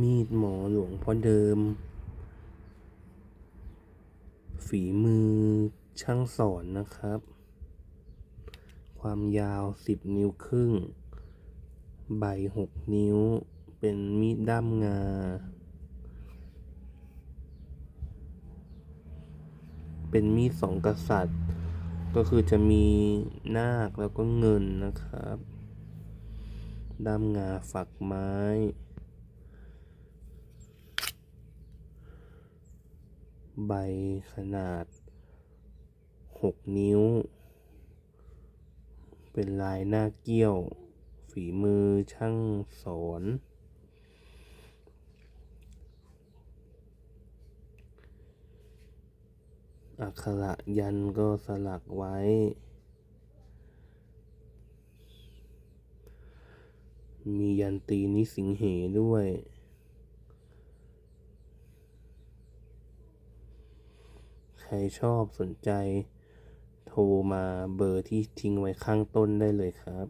มีดหมอหลวงพ่อเดิม ฝีมือช่างสอนนะครับ ความยาว10นิ้วครึ่ง ใบ6นิ้ว เป็นมีดด้ามงา เป็นมีดสองกษัตริย์ ก็คือจะมีนาคแล้วก็เงินนะครับ ด้ามงาฝักไม้ ใบขนาด 6 นิ้ว เป็นลายหน้าเกี้ยว ฝีมือช่างสอน อักขระยันก็สลักไว้ มียันตีนิสิงเหด้วย ใค รชอบสนใจ โทรมาเบอร์ที่ทิ้งไว้ข้างต้นได้เลยครับ